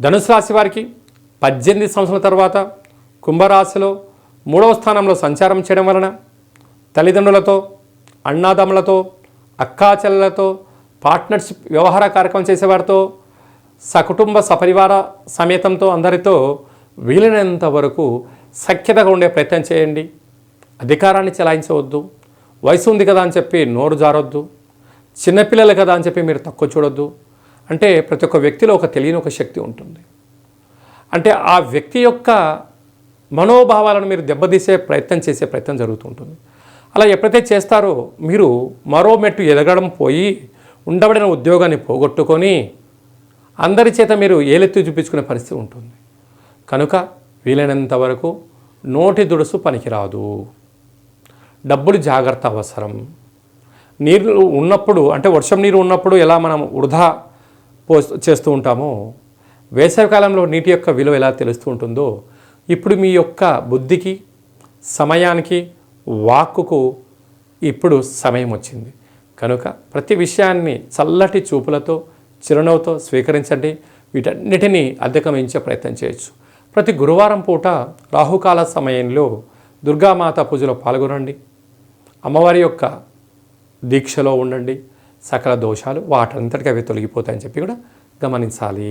ధనుసు రాశి వారికి పద్దెనిమిది సంవత్సరాల తర్వాత కుంభరాశిలో మూడవ స్థానంలో సంచారం చేయడం వలన తల్లిదండ్రులతో అన్నాదమ్ములతో అక్కాచెల్లెలతో పార్ట్నర్షిప్ వ్యవహార కార్యక్రమం చేసేవారితో సకుటుంబ సపరివార సమేతంతో అందరితో వీలైనంత వరకు సఖ్యతగా ఉండే ప్రయత్నం చేయండి. అధికారాన్ని చెలాయించవద్దు. వయసు ఉంది కదా అని చెప్పి నోరు జారొద్దు. చిన్నపిల్లలు కదా అని చెప్పి మీరు తక్కువ చూడొద్దు. అంటే ప్రతి ఒక్క వ్యక్తిలో ఒక తెలియని ఒక శక్తి ఉంటుంది. అంటే ఆ వ్యక్తి యొక్క మనోభావాలను మీరు దెబ్బతీసే ప్రయత్నం చేసే ప్రయత్నం జరుగుతుంటుంది. అలా ఎప్పుడైతే చేస్తారో మీరు మరో మెట్టు ఎదగడం పోయి ఉండబడిన ఉద్యోగాన్ని పోగొట్టుకొని అందరి చేత మీరు ఏలెత్తి చూపించుకునే పరిస్థితి ఉంటుంది. కనుక వీలైనంత వరకు నోటి దుడుసు పనికిరాదు. డబ్బులు జాగ్రత్త అవసరం. నీరు ఉన్నప్పుడు అంటే వర్షం నీరు ఉన్నప్పుడు ఎలా మనం వృధా పో చేస్తూ ఉంటామో? వేసవికాలంలో నీటి యొక్క విలువ ఎలా తెలుస్తూ ఉంటుందో? ఇప్పుడు మీ యొక్క బుద్ధికి సమయానికి వాక్కుకు ఇప్పుడు సమయం వచ్చింది. కనుక ప్రతి విషయాన్ని చల్లటి చూపులతో చిరునవ్వుతో స్వీకరించండి. వీటన్నిటినీ అధిగమించే ప్రయత్నం చేయొచ్చు. ప్రతి గురువారం పూట రాహుకాల సమయంలో దుర్గామాత పూజలో పాల్గొనండి. అమ్మవారి యొక్క దీక్షలో ఉండండి. సకల దోషాలు వాటంతటికి అవి తొలగిపోతాయని చెప్పి కూడా గమనించాలి.